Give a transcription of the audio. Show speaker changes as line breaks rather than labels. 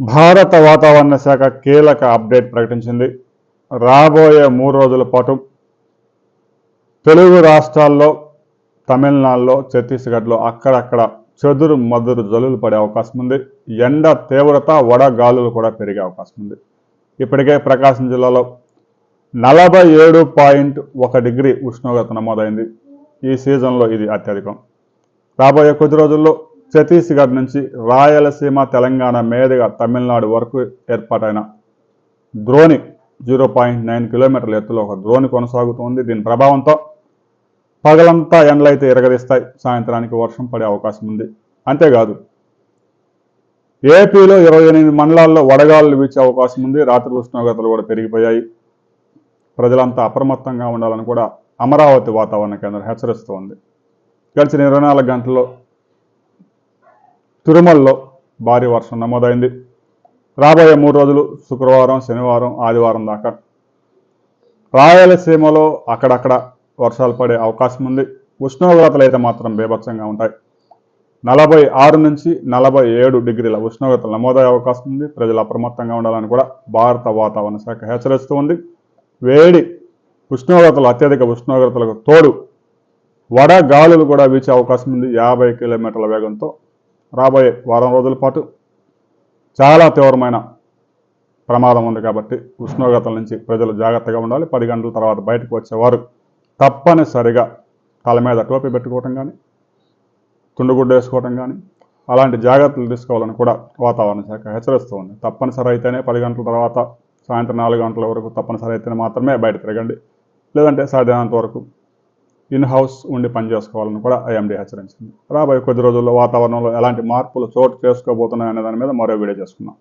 భారత వాతావరణ శాఖ కీలక అప్డేట్ ప్రకటించింది. రాబోయే మూడు రోజుల పాటు తెలుగు రాష్ట్రాల్లో తమిళనాడులో ఛత్తీస్గఢ్లో అక్కడక్కడ చెదురు మదురు జల్లులు పడే అవకాశం ఉంది. ఎండ తీవ్రత వడగాలులు కూడా పెరిగే అవకాశం ఉంది. ఇప్పటికే ప్రకాశం జిల్లాలో నలభై ఏడు పాయింట్ ఒక డిగ్రీ ఉష్ణోగ్రత నమోదైంది. ఈ సీజన్లో ఇది అత్యధికం. రాబోయే కొద్ది రోజుల్లో ఛత్తీస్గఢ్ నుంచి రాయలసీమ తెలంగాణ మీదుగా తమిళనాడు వరకు ఏర్పాటైన ద్రోణి జీరో పాయింట్ నైన్ కిలోమీటర్ల ఎత్తులో ఒక ద్రోణి కొనసాగుతోంది. దీని ప్రభావంతో పగలంతా ఎండలైతే ఎరగదీస్తాయి సాయంత్రానికి వర్షం పడే అవకాశం ఉంది. అంతేకాదు ఏపీలో ఇరవై ఎనిమిది మండలాల్లో వడగాళ్ళు వీచే అవకాశం ఉంది. రాత్రి ఉష్ణోగ్రతలు కూడా పెరిగిపోయాయి. ప్రజలంతా అప్రమత్తంగా ఉండాలని కూడా అమరావతి వాతావరణ కేంద్రం హెచ్చరిస్తోంది. గడిచిన ఇరవై నాలుగు గంటల్లో తిరుమలలో భారీ వర్షం నమోదైంది. రాబోయే మూడు రోజులు శుక్రవారం శనివారం ఆదివారం దాకా రాయలసీమలో అక్కడక్కడ వర్షాలు పడే అవకాశం ఉంది. ఉష్ణోగ్రతలు అయితే మాత్రం బీభత్సంగా ఉంటాయి. నలభై ఆరు నుంచి నలభై ఏడు డిగ్రీల ఉష్ణోగ్రతలు నమోదయ్యే అవకాశం ఉంది. ప్రజలు అప్రమత్తంగా ఉండాలని కూడా భారత వాతావరణ శాఖ హెచ్చరిస్తూ ఉంది. వేడి ఉష్ణోగ్రతలు అత్యధిక ఉష్ణోగ్రతలకు తోడు వడగాలులు కూడా వీచే అవకాశం ఉంది. యాభై కిలోమీటర్ల వేగంతో రాబోయే వారం రోజుల పాటు చాలా తీవ్రమైన ప్రమాదం ఉంది కాబట్టి ఉష్ణోగ్రతల నుంచి ప్రజలు జాగ్రత్తగా ఉండాలి. పది గంటల తర్వాత బయటకు వచ్చేవారు తప్పనిసరిగా తల మీద టోపీ పెట్టుకోవటం కానీ తుండుగుడ్డ వేసుకోవటం కానీ అలాంటి జాగ్రత్తలు తీసుకోవాలని కూడా వాతావరణ శాఖ హెచ్చరిస్తూ ఉంది. తప్పనిసరి అయితేనే పది గంటల తర్వాత సాయంత్రం నాలుగు గంటల వరకు తప్పనిసరి అయితేనే మాత్రమే బయట తిరగండి. లేదంటే సాధ్యమైనంత వరకు ఇన్ హౌస్ ఉండి పనిచేసుకోవాలని కూడా ఐఎండీ హెచ్చరించింది. రాబోయే కొద్ది రోజుల్లో వాతావరణంలో ఎలాంటి మార్పులు చోటు చేసుకోబోతున్నాయి అనే దాని మీద మరో వీడియో చేసుకున్నాం